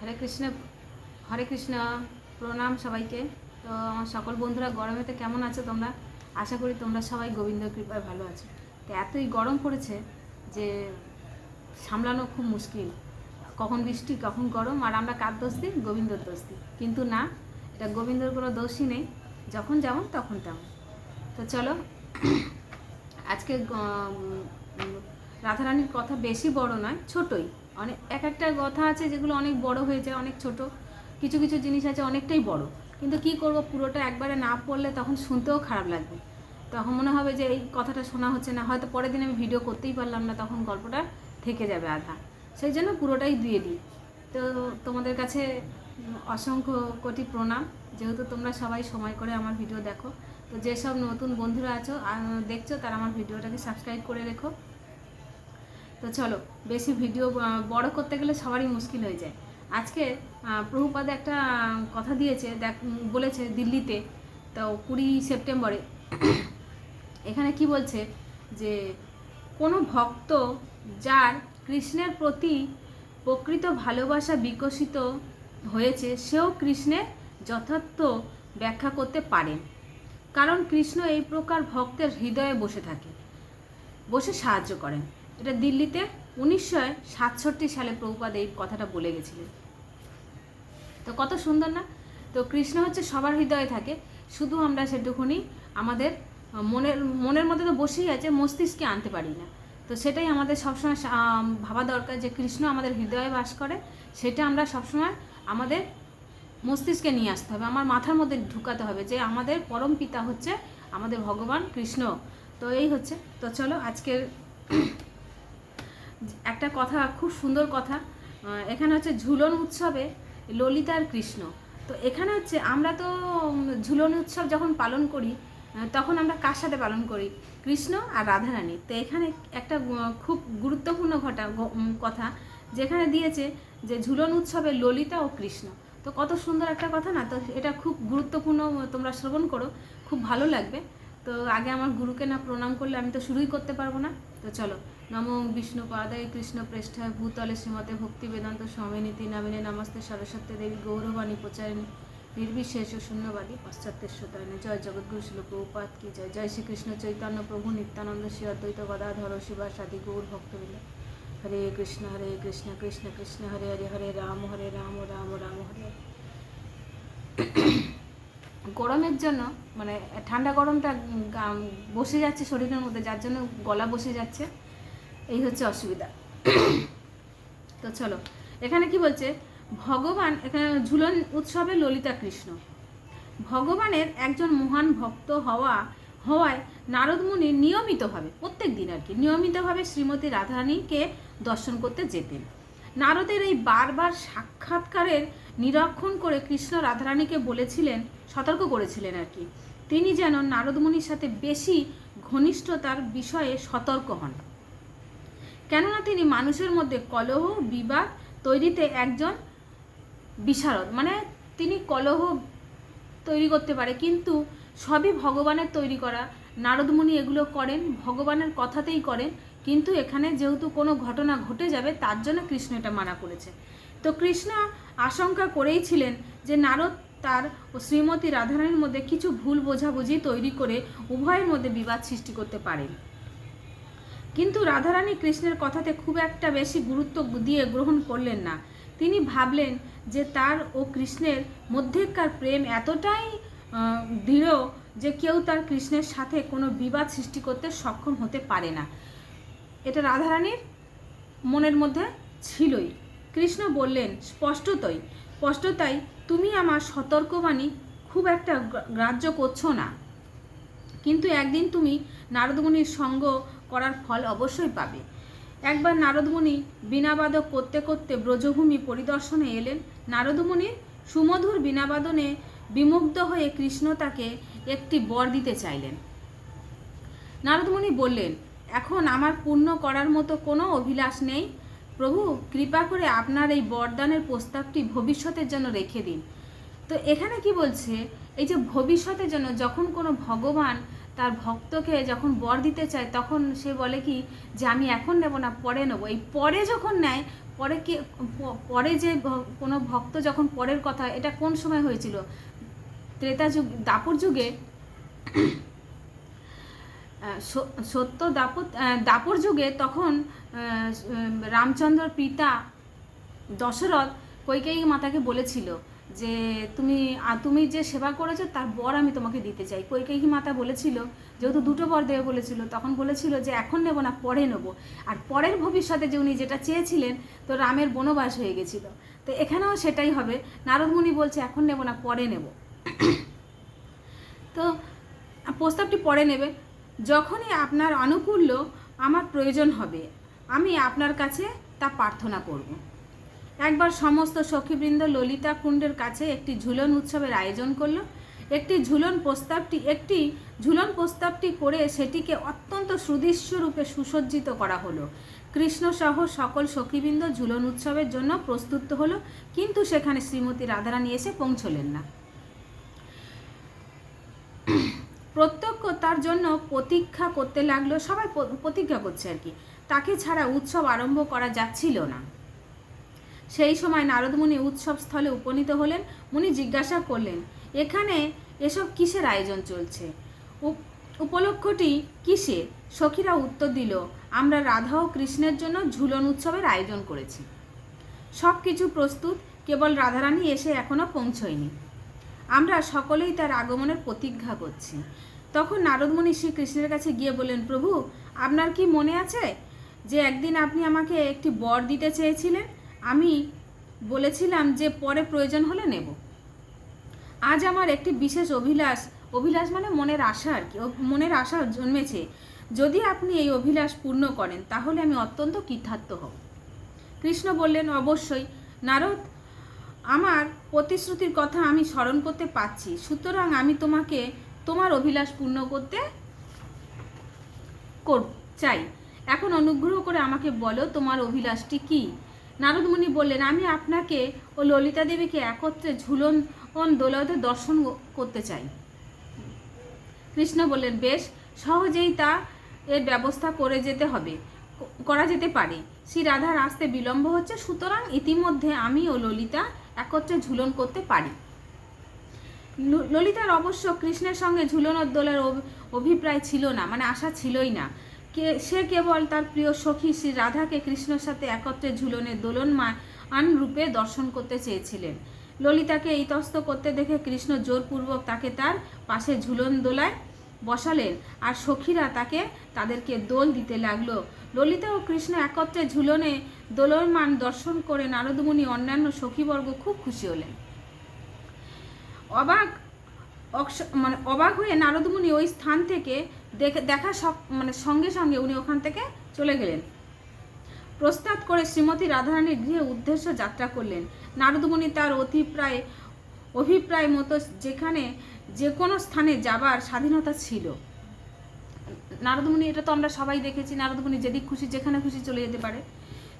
হরে কৃষ্ণ হরে কৃষ্ণ, প্রণাম সবাইকে। তো আমার সকল বন্ধুরা গরমেতে কেমন আছো তোমরা? আশা করি তোমরা সবাই গোবিন্দ কৃপায় ভালো আছো। তো এতই গরম পড়েছে যে সামলানো খুব মুশকিল। কখন বৃষ্টি, কখন গরম, আর আমরা কার দোষ দিই? গোবিন্দর দোষ দিই। কিন্তু না, এটা গোবিন্দর কোনো দোষই নেই। যখন যেমন তখন তেমন। তো চলো, আজকে রাধারানীর কথা বেশি বড় নয়, ছোটই। অনেক, এক একটা কথা আছে যেগুলো অনেক বড় হয়ে যায়, অনেক ছোট। কিছু কিছু জিনিস আছে অনেকটাই বড়। কিন্তু কি করব, পুরোটা একবারে না পড়লে তখন শুনতেও খারাপ লাগবে। তখন মনে হবে যে এই কথাটা শোনা হচ্ছে না। হয়তো পরের দিন আমি ভিডিও করতেই পারলাম না, তখন গল্পটা থেকে যাবে আধা। সেই জন্য পুরোটাই দিয়ে দিই। তো তোমাদের কাছে অসংখ্য কোটি প্রণাম। যেহেতু তোমরা সবাই সময় করে আমার ভিডিও দেখো। তো যেসব নতুন বন্ধুরা আছো দেখছ, তারা আমার ভিডিওটাকে সাবস্ক্রাইব করে রেখো। তো চলো, বেশি ভিডিও বড় করতে গেলে সবারই মুশকিল হয়ে যায়। আজকে প্রভুপাদে একটা কথা দিয়েছে, দেখ, বলেছে দিল্লিতে, তো কুড়ি সেপ্টেম্বরে। এখানে কি বলছে? যে কোনো ভক্ত যার কৃষ্ণের প্রতি প্রকৃত ভালোবাসা বিকশিত হয়েছে, সেও কৃষ্ণের যথার্থ ব্যাখ্যা করতে পারেন কারণ কৃষ্ণ এই প্রকার ভক্তের হৃদয়ে বসে থাকে, বসে সাহায্য করেন। এটা দিল্লিতে উনিশশো সাতষট্টি সালে প্রভুপাদ এই কথাটা বলে গেছিলেন। তো কত সুন্দর না? তো কৃষ্ণ হচ্ছে সবার হৃদয়ে থাকে, শুধু আমরা সেটুকুনি আমাদের মনের মনের মধ্যে তো বসেই আছে, মস্তিষ্কে আনতে পারি না। তো সেটাই আমাদের সবসময় ভাবা দরকার যে কৃষ্ণ আমাদের হৃদয়ে বাস করে, সেটা আমরা সবসময় আমাদের মস্তিষ্কে নিয়ে আসতে হবে, আমার মাথার মধ্যে ঢুকাতে হবে যে আমাদের পরম পিতা হচ্ছে আমাদের ভগবান কৃষ্ণ। তো এই হচ্ছে, তো চলো আজকের একটা কথা, খুব সুন্দর কথা। এখানে হচ্ছে ঝুলন উৎসবে ললিতা আর কৃষ্ণ। তো এখানে হচ্ছে আমরা তো ঝুলন উৎসব যখন পালন করি তখন আমরা কার সাথে পালন করি? কৃষ্ণ আর রাধারানী। তো এখানে একটা খুব গুরুত্বপূর্ণ ঘটা কথা, যেখানে দিয়েছে যে ঝুলন উৎসবে ললিতা ও কৃষ্ণ। তো কত সুন্দর একটা কথা না? তো এটা খুব গুরুত্বপূর্ণ তোমরা শ্রবণ করো। খুব ভালো লাগবে। তো আগে আমার গুরুকে না প্রণাম করলে আমি তো শুরুই করতে পারব না। তো চলো নম বিষ্ণু পাদায় কৃষ্ণ পৃষ্ঠায় ভূতলে শ্রীমতে ভক্তি বেদান্ত স্বামিনীতি নামিনে নমস্তে সরস্বতী দেবী গৌরবাণী প্রচারিণী নির্বিশেষ ও শূন্যবাদী পাশ্চাত্যের শ্রোতায়নে জয় জগৎগুরু শিল প্রভুপাত কি জয়। জয় শ্রীকৃষ্ণ চৈতন্য প্রভু নিত্যানন্দ শ্রী অদ্বৈত গদাধর শিবা সাদি গৌর ভক্তবৃন্দ। হরে কৃষ্ণ হরে কৃষ্ণ কৃষ্ণ কৃষ্ণ, হরে হরে হরে রাম হরে রাম রাম রাম, হরে। গরমের জন্য মানে ঠান্ডা গরমটা বসে যাচ্ছে শরীরের মধ্যে, যার জন্য গলা বসে যাচ্ছে। এই হচ্ছে অসুবিধা। তো চলো, এখানে কি বলছে? ভগবান, এখানে ঝুলন উৎসবে ললিতা কৃষ্ণ। ভগবানের একজন মহান ভক্ত হওয়া, হওয়ায় নারদমুনি নিয়মিতভাবে, প্রত্যেক দিন আর কি, নিয়মিতভাবে শ্রীমতী রাধারানীকে দর্শন করতে যেতেন। নারদের এই বারবার সাক্ষাৎকারের নিরীক্ষণ করে কৃষ্ণ রাধারানীকে বলেছিলেন, সতর্ক করেছিলেন আর কি, তিনি যেন নারদমুনির সাথে বেশি ঘনিষ্ঠতার বিষয়ে সতর্ক হন। কেননা তিনি মানুষের মধ্যে কলহ, বিবাদ তৈরিতে একজন বিশারদ। মানে তিনি কলহ তৈরি করতে পারে, কিন্তু সবই ভগবানের তৈরি করা। নারদমুনি এগুলো করেন, ভগবানের কথাতেই করেন, কিন্তু এখানে যেহেতু কোনো ঘটনা ঘটে যাবে, তার জন্য কৃষ্ণ এটা মানা করেছে। তো কৃষ্ণ আশঙ্কা করেই ছিলেন যে নারদ তার ও শ্রীমতী রাধারানীর মধ্যে কিছু ভুল বোঝাবুঝি তৈরি করে উভয়ের মধ্যে বিবাদ সৃষ্টি করতে পারেন। কিন্তু রাধারানী কৃষ্ণের কথাতে খুব একটা বেশি গুরুত্ব দিয়ে গ্রহণ করলেন না। তিনি ভাবলেন যে তার ও কৃষ্ণের মধ্যেকার প্রেম এতটাই দৃঢ় যে কেউ তার কৃষ্ণের সাথে কোনো বিবাদ সৃষ্টি করতে সক্ষম হতে পারে না। এটা রাধারানীর মনের মধ্যে ছিলই। কৃষ্ণ বললেন, স্পষ্টতই, স্পষ্টতাই তুমি আমার সতর্কবাণী খুব একটা গ্রা- গ্রাহ্য করছ না। কিন্তু একদিন তুমি নারদমুনির সঙ্গ করার ফল অবশ্যই পাবে। একবার নারদমুনি বীণাবাদক করতে করতে ব্রজভূমি পরিদর্শনে এলেন। নারদমুনির সুমধুর বীণাবাদনে বিমুগ্ধ হয়ে কৃষ্ণ তাকে একটি বর দিতে চাইলেন। নারদমুনি বললেন, এখন আমার পূর্ণ করার মতো কোনো অভিলাষ নেই। প্রভু, কৃপা করে আপনার এই বরদানের প্রস্তাবটি ভবিষ্যতের জন্য রেখে দিন। তো এখানে কি বলছে? এই যে ভবিষ্যতের জন্য যখন কোনো ভগবান তার ভক্তকে যখন বর দিতে চায় তখন সে বলে কি যে আমি এখন নেব না পরে নেব। এই পরে যখন নেয় পরে কে পরে যে কোনো ভক্ত যখন পরের কথা এটা কোন সময় হয়েছিল? ত্রেতা যুগ দাপর যুগে সত্য আহ, দাপর যুগে তখন রামচন্দ্রর পিতা দশরথ কৈকেয়ী মাতাকে বলেছিল যে তুমি তুমি যে সেবা করেছ, তার বর আমি তোমাকে দিতে চাই। কৈকেয়ী মাতা বলেছিল, যেহেতু দুটো বর দেবে বলেছিল, তখন বলেছিল যে এখন নেব না, পরে নেব। আর পরের ভবিষ্যতে যে উনি যেটা চেয়েছিলেন, তো রামের বনবাস হয়ে গেছিল। তো এখানেও সেটাই হবে। নারদমুনি বলছে, এখন নেব না, পরে নেব। তো প্রস্তাবটি পরে নেবে। যখনই আপনার আনুকূল্য আমার প্রয়োজন হবে, আমি আপনার কাছে তা প্রার্থনা করব। একবার সমস্ত সখীবৃন্দ ললিতা কুণ্ডের কাছে একটি ঝুলন উৎসবের আয়োজন করল। একটি ঝুলন প্রস্তাবটি, একটি ঝুলন প্রস্তাবটি করে সেটিকে অত্যন্ত সুদৃশ্য রূপে সুসজ্জিত করা হলো। কৃষ্ণসহ সকল সখীবৃন্দ ঝুলন উৎসবের জন্য প্রস্তুত হলো, কিন্তু সেখানে শ্রীমতী রাধারানী এসে পৌঁছলেন না। প্রত্যক্ষ তার জন্য প্রতীক্ষা করতে লাগল, সবাই প্রতীক্ষা করছে আর কি। তাকে ছাড়া উৎসব আরম্ভ করা যাচ্ছিল না। সেই সময় নারদমুনি উৎসব স্থলে উপনীত হলেন, মুনি জিজ্ঞাসা করলেন, এখানে এসব কিসের আয়োজন চলছে? উপ- উপলক্ষটি কিসের সখীরা উত্তর দিল, আমরা রাধা ও কৃষ্ণের জন্য ঝুলন উৎসবের আয়োজন করেছি। সব কিছু প্রস্তুত, কেবল রাধারানী এসে এখনও পৌঁছয়নি। আমরা সকলেই তার আগমনের প্রতীক্ষা করছি। তখন নারদমণি শ্রীকৃষ্ণের কাছে গিয়ে বললেন, প্রভু, আপনার কি মনে আছে যে একদিন আপনি আমাকে একটি বর দিতে চেয়েছিলেন? আমি বলেছিলাম যে পরে প্রয়োজন হলে নেব। আজ আমার একটি বিশেষ অভিলাষ অভিলাষ মানে মনের আশা আর কি মনের আশা জন্মেছে। যদি আপনি এই অভিলাষ পূর্ণ করেন, তাহলে আমি অত্যন্ত কৃতার্থ হব। কৃষ্ণ বললেন, অবশ্যই। নারদ, আমার প্রতিশ্রুতির কথা আমি স্মরণ করতে পারছি। সুতরাং আমি তোমাকে, তোমার অভিলাষ পূর্ণ করতে চাই। এখন অনুগ্রহ করে আমাকে বলো, তোমার অভিলাষটি কি? নারদমুনি বললেন, আমি আপনাকে ও ললিতা দেবীকে একত্রে ঝুলন দোলতে দর্শন করতে চাই। কৃষ্ণ বললেন, বেশ, সহজেই তা এর ব্যবস্থা করে যেতে হবে, করা যেতে পারে। শ্রী রাধার আসতে বিলম্ব হচ্ছে, সুতরাং ইতিমধ্যে আমি ও ললিতা একত্রে ঝুলন করতে পারি। ললিতার অবশ্য কৃষ্ণের সঙ্গে ঝুলনোর দোলের অভিপ্রায় ছিল না মানে আশা ছিলই না। কে, সে কেবল তার প্রিয় সখী শ্রী রাধাকে কৃষ্ণের সাথে একত্রে ঝুলনের দোলনমান রূপে দর্শন করতে চেয়েছিলেন। ললিতাকে ইতস্ত করতে দেখে কৃষ্ণ জোরপূর্বক তাকে তার পাশে ঝুলন দোলায় বসালেন আর সখীরা তাকে তাদেরকে দোল দিতে লাগল। ললিতা ও কৃষ্ণ একত্রে ঝুলনে দোলনমান দর্শন করে নারদমুনি অন্যান্য সখীবর্গ খুব খুশি হলেন। অবাক মানে অবাক হয়ে নারদমুনি ওই স্থান থেকে দেখে, দেখা মানে সঙ্গে সঙ্গে উনি ওখান থেকে চলে গেলেন। প্রস্তাব করে শ্রীমতী রাধারানীর গৃহে উদ্দেশ্য যাত্রা করলেন। নারদমুনি তার অভিপ্রায় অভিপ্রায় মতো যেখানে যে কোনো স্থানে যাবার স্বাধীনতা ছিল। নারদমুনি এটা তো আমরা সবাই দেখেছি নারদমুনি যেদিক খুশি যেখানে খুশি চলে যেতে পারে।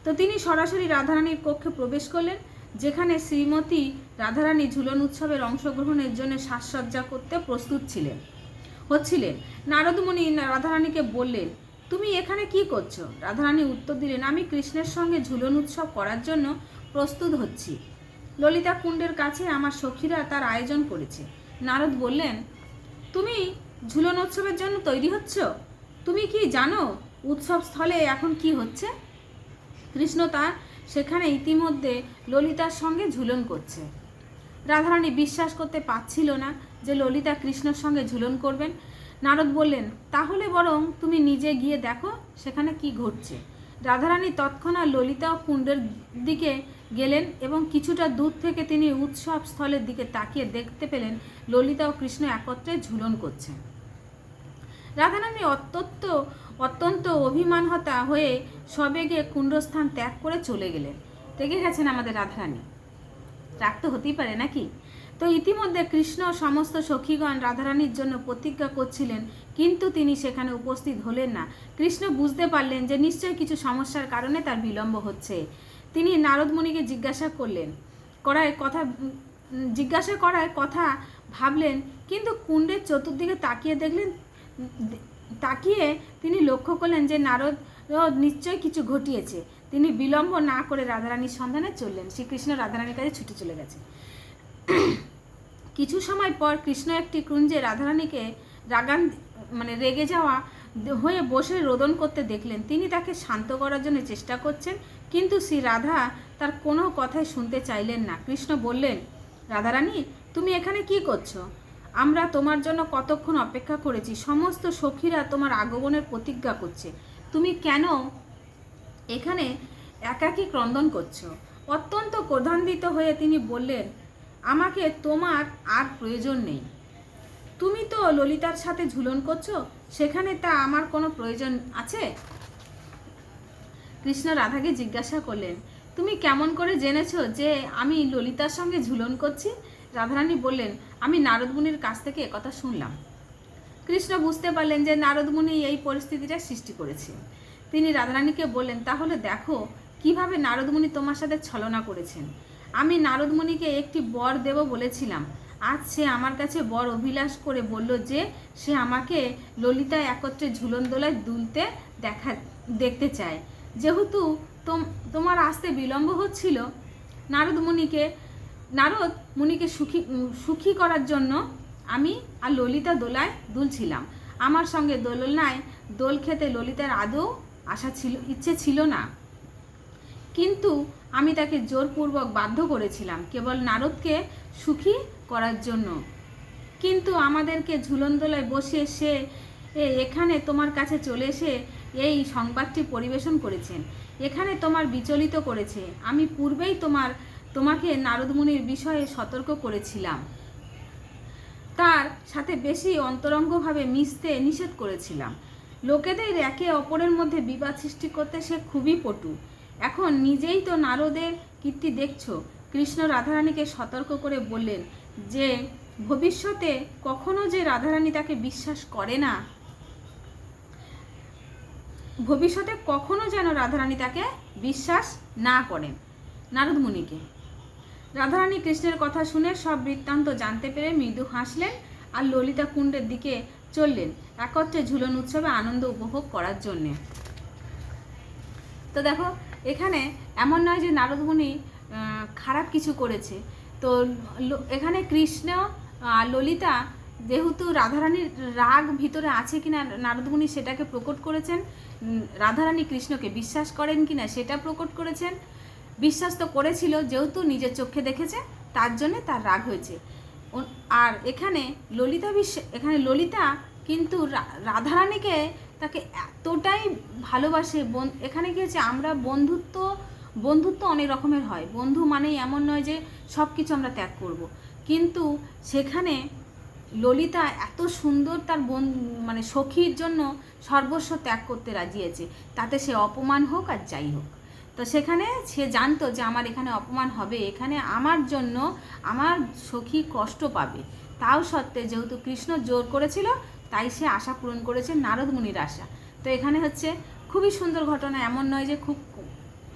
তো তিনি সরাসরি রাধারানীর কক্ষে প্রবেশ করলেন। যেখানে শ্রীমতী রাধারানী ঝুলন উৎসবের অংশগ্রহণের জন্য সাজসজ্জা করতে প্রস্তুত ছিলেন। হচ্ছিলেন। নারদমণি রাধারানীকে বললেন, তুমি এখানে কি করছ? রাধারানী উত্তর দিলেন, আমি কৃষ্ণের সঙ্গে ঝুলন উৎসব করার জন্য প্রস্তুত হচ্ছি। ললিতা কুণ্ডের কাছে আমার সখীরা তার আয়োজন করেছে। নারদ বললেন, তুমি ঝুলন উৎসবের জন্য তৈরি হচ্ছ? তুমি কি জানো উৎসব স্থলে এখন কি হচ্ছে? কৃষ্ণ তার সেখানে ইতিমধ্যে ললিতার সঙ্গে ঝুলন করছে। রাধারানী বিশ্বাস করতে পারছিল না যে ললিতা কৃষ্ণর সঙ্গে ঝুলন করবেন। নারদ বললেন, তাহলে বরং তুমি নিজে গিয়ে দেখো সেখানে কি ঘটছে। রাধারানী তৎক্ষণাৎ ললিতা ও কুণ্ডের দিকে গেলেন এবং কিছুটা দূর থেকে তিনি উৎসব স্থলের দিকে তাকিয়ে দেখতে পেলেন ললিতা ও কৃষ্ণ একত্রে ঝুলন করছে রাধারানী অত্যন্ত অত্যন্ত অভিমানহতা হয়ে সবেগে কুণ্ডস্থান ত্যাগ করে চলে গেলেন। রেগে গেছেন আমাদের রাধারানী। রাগ তো হতেই পারে নাকি? তো ইতিমধ্যে কৃষ্ণ সমস্ত সখীগণ রাধারানীর জন্য প্রতিজ্ঞা করছিলেন, কিন্তু তিনি সেখানে উপস্থিত হলেন না। কৃষ্ণ বুঝতে পারলেন যে নিশ্চয়ই কিছু সমস্যার কারণে তার বিলম্ব হচ্ছে। তিনি নারদমণিকে জিজ্ঞাসা করলেন, করায় কথা জিজ্ঞাসা করায় কথা ভাবলেন, কিন্তু কুণ্ডের চতুর্দিকে তাকিয়ে দেখলেন তাকিয়ে তিনি লক্ষ্য করলেন যে নারদ নিশ্চয় কিছু ঘটিয়েছে। তিনি বিলম্ব না করে রাধারানীর সন্ধানে চললেন। শ্রীকৃষ্ণ রাধারানীর কাছে ছুটে চলে গেছে। কিছু সময় পর কৃষ্ণ একটি কুঞ্জে রাধারানীকে রাগান মানে রেগে যাওয়া হয়ে বসে রোদন করতে দেখলেন। তিনি তাকে শান্ত করার জন্য চেষ্টা করছেন, কিন্তু শ্রী রাধা তার কোনো কথাই শুনতে চাইলেন না। কৃষ্ণ বললেন, রাধারানী, তুমি এখানে কি করছ? আমরা তোমার জন্য কতক্ষণ অপেক্ষা করেছি? সমস্ত সখীরা তোমার আগমনের প্রতিজ্ঞা করছে। তুমি কেন এখানে একাকী ক্রন্দন করছ? অত্যন্ত ক্রধান্বিত হয়ে তিনি বললেন, আমাকে তোমার আর প্রয়োজন নেই। তুমি তো ললিতার সাথে ঝুলন করছ, সেখানে তা আমার কোনো প্রয়োজন আছে? কৃষ্ণ রাধাকে জিজ্ঞাসা করলেন, তুমি কেমন করে জেনেছো যে আমি ললিতার সঙ্গে ঝুলন করছি? রাধারানী বললেন আমি নারদমুনির কাছ থেকে একথা শুনলাম। কৃষ্ণ বুঝতে পারলেন যে নারদমুনি এই পরিস্থিতিটা সৃষ্টি করেছে। তিনি রাধারানীকে বললেন, তাহলে দেখো, কীভাবে নারদমুনি তোমার সাথে ছলনা করেছেন? আমি নারদমুনিকে একটি বর দেব বলেছিলাম। আজ সে আমার কাছে বর অভিলাষ করে বলল যে, সে আমাকে ললিতা একত্রে ঝুলন দোলায় দুলতে দেখা, দেখতে চায়। যেহেতু তোম, তোমার আসতে বিলম্ব হচ্ছিল নারদ মুনিকে নারদ মুনিকে সুখী সুখী করার জন্য আমি আর ললিতা দোলায় দুলছিলাম। আমার সঙ্গে দোলনায় দোল খেতে ললিতার আদৌ আশা ছিল, ইচ্ছে ছিল না। কিন্তু আমি তাকে জোরপূর্বক বাধ্য করেছিলাম, কেবল নারদকে সুখী করার জন্য। কিন্তু আমাদেরকে ঝুলনদোলায় বসিয়ে সে এখানে তোমার কাছে চলে এসে এই সংবাদটি পরিবেশন করেছেন। এখানে তোমার বিচলিত করেছে। আমি পূর্বেই তোমার তোমাকে নারদমুনির বিষয়ে সতর্ক করেছিলাম। তার সাথে বেশি অন্তরঙ্গভাবে মিশতে নিষেধ করেছিলাম। লোকেদের একে অপরের মধ্যে বিবাদ সৃষ্টি করতে সে খুবই পটু। এখন নিজেই তো নারদের কীর্তি দেখছ। কৃষ্ণ রাধারানীকে সতর্ক করে বললেন যে, ভবিষ্যতে কখনো যে রাধারানী তাকে বিশ্বাস করে না, ভবিষ্যতে কখনো যেন রাধারানী তাকে বিশ্বাস না করেন নারদ মুনিকে রাধারানী কৃষ্ণের কথা শুনে সব বৃত্তান্ত জানতে পেরে মৃদু হাসলেন আর ললিতা কুণ্ডের দিকে চললেন একত্রে ঝুলন উৎসবে আনন্দ উপভোগ করার জন্যে। তো দেখো এখানে এমন নয় যে নারদমুনি আহ, খারাপ কিছু করেছে। তো এখানে কৃষ্ণ আর ললিতা যেহেতু রাধারানীর রাগ ভিতরে আছে কিনা নারদমুনি সেটাকে প্রকট করেছেন রাধারানী কৃষ্ণকে বিশ্বাস করেন কিনা সেটা প্রকট করেছেন বিশ্বাস তো করেছিল, যেহেতু নিজের চোখে দেখেছে, তার জন্যে তার রাগ হয়েছে। আর এখানে ললিতা বিশ্ব এখানে ললিতা কিন্তু রাধারানীকে তাকে এতটাই ভালোবাসে এখানে কি হচ্ছে আমরা বন্ধুত্ব বন্ধুত্ব অনেক রকমের হয়। বন্ধু মানেই এমন নয় যে সব কিছু আমরা ত্যাগ করব। কিন্তু সেখানে ললিতা এত সুন্দর তার বোন মানে সখীর জন্য সর্বস্ব ত্যাগ করতে রাজি আছে। তাতে সে অপমান হোক আর যাই হোক। তো সেখানে সে জানতো যে আমার এখানে অপমান হবে, এখানে আমার জন্য আমার সখী কষ্ট পাবে। তাও সত্ত্বে যেহেতু কৃষ্ণ জোর করেছিল, তাই সে আশা পূরণ করেছে নারদ মুনির আশা। তো এখানে হচ্ছে খুবই সুন্দর ঘটনা, এমন নয় যে খুব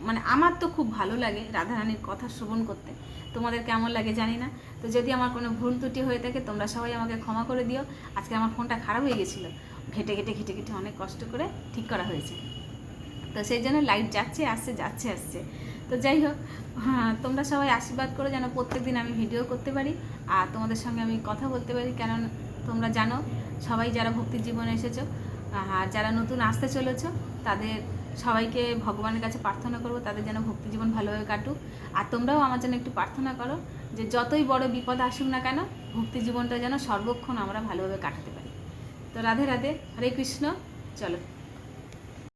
মানে আমার তো খুব ভালো লাগে রাধারানীর কথা শ্রবণ করতে। তোমাদের কেমন লাগে জানি না। তো যদি আমার কোনো ভুল ত্রুটি হয়ে থাকে, তোমরা সবাই আমাকে ক্ষমা করে দিও। আজকে আমার ফোনটা খারাপ হয়ে গেছিল। ঘেটে ঘেটে ঘেটে ঘেটে অনেক কষ্ট করে ঠিক করা হয়েছে। তো সেই জন্য লাইট যাচ্ছে, আসছে যাচ্ছে, আসছে। তো যাই হোক হ্যাঁ তোমরা সবাই আশীর্বাদ করো যেন প্রত্যেক দিন আমি ভিডিও করতে পারি, আর তোমাদের সঙ্গে আমি কথা বলতে পারি কারণ তোমরা জানো, সবাই যারা ভক্তির জীবনে এসেছ, আর যারা নতুন আসতে চলেছ, তাদের সবাইকে ভগবানের কাছে প্রার্থনা করব, তাদের যেন ভক্তি জীবন ভালোভাবে কাটুক। আর তোমরাও আমার জন্য একটু প্রার্থনা করো, যে যতই বড় বিপদ আসুক না কেন, ভক্তি জীবনটা যেন সর্বক্ষণ আমরা ভালোভাবে কাটাতে পারি। তো রাধে রাধে, হরে কৃষ্ণ, চলো।